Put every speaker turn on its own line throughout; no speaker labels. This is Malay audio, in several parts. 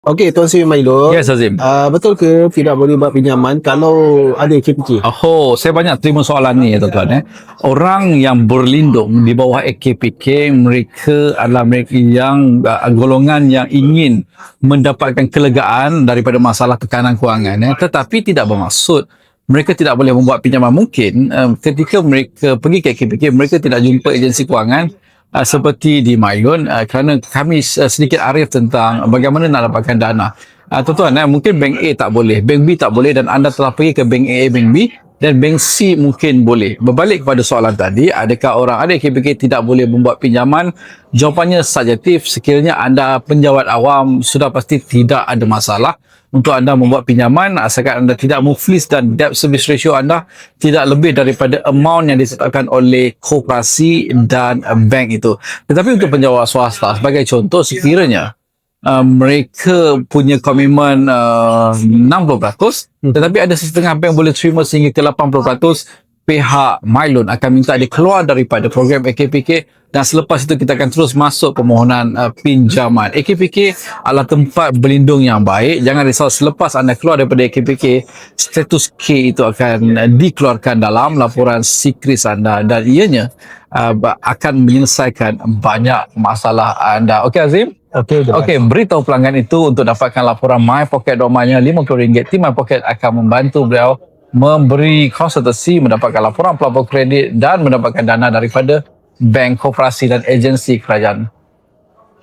Okey, Tuan Sri Milo.
Yes, Azim.
Uh, betul ke tidak boleh buat pinjaman kalau ada KPK?
Oh, saya banyak terima soalan ni ya tuan-tuan eh. Orang yang berlindung di bawah AKPK mereka adalah mereka yang uh, golongan yang ingin mendapatkan kelegaan daripada masalah tekanan kewangan eh. tetapi tidak bermaksud mereka tidak boleh membuat pinjaman mungkin uh, ketika mereka pergi ke AKPK mereka tidak jumpa agensi kewangan uh, seperti di Myloan uh, kerana kami uh, sedikit arif tentang bagaimana nak dapatkan dana. Uh, tuan-tuan, uh, mungkin bank A tak boleh, bank B tak boleh dan anda telah pergi ke bank A, bank B dan bank C mungkin boleh. Berbalik kepada soalan tadi, adakah orang ada KPK tidak boleh membuat pinjaman? Jawapannya subjektif. Sekiranya anda penjawat awam, sudah pasti tidak ada masalah untuk anda membuat pinjaman asalkan anda tidak muflis dan debt service ratio anda tidak lebih daripada amount yang ditetapkan oleh koperasi dan bank itu. Tetapi untuk penjawat swasta sebagai contoh sekiranya uh, mereka punya komitmen uh, 60% tetapi ada setengah bank boleh terima sehingga ke 80% pihak Mylon akan minta dia keluar daripada program AKPK dan selepas itu kita akan terus masuk permohonan uh, pinjaman. AKPK adalah tempat berlindung yang baik. Jangan risau selepas anda keluar daripada AKPK, status K itu akan uh, dikeluarkan dalam laporan sikris anda dan ianya uh, akan menyelesaikan banyak masalah anda. Okey Azim?
Okey,
Okey, beritahu pelanggan itu untuk dapatkan laporan My Pocket domanya RM50. Tim My Pocket akan membantu beliau memberi konsultasi, mendapatkan laporan pelapor kredit dan mendapatkan dana daripada bank, koperasi dan agensi kerajaan.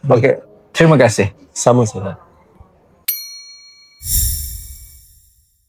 Okey, terima kasih.
Sama saja.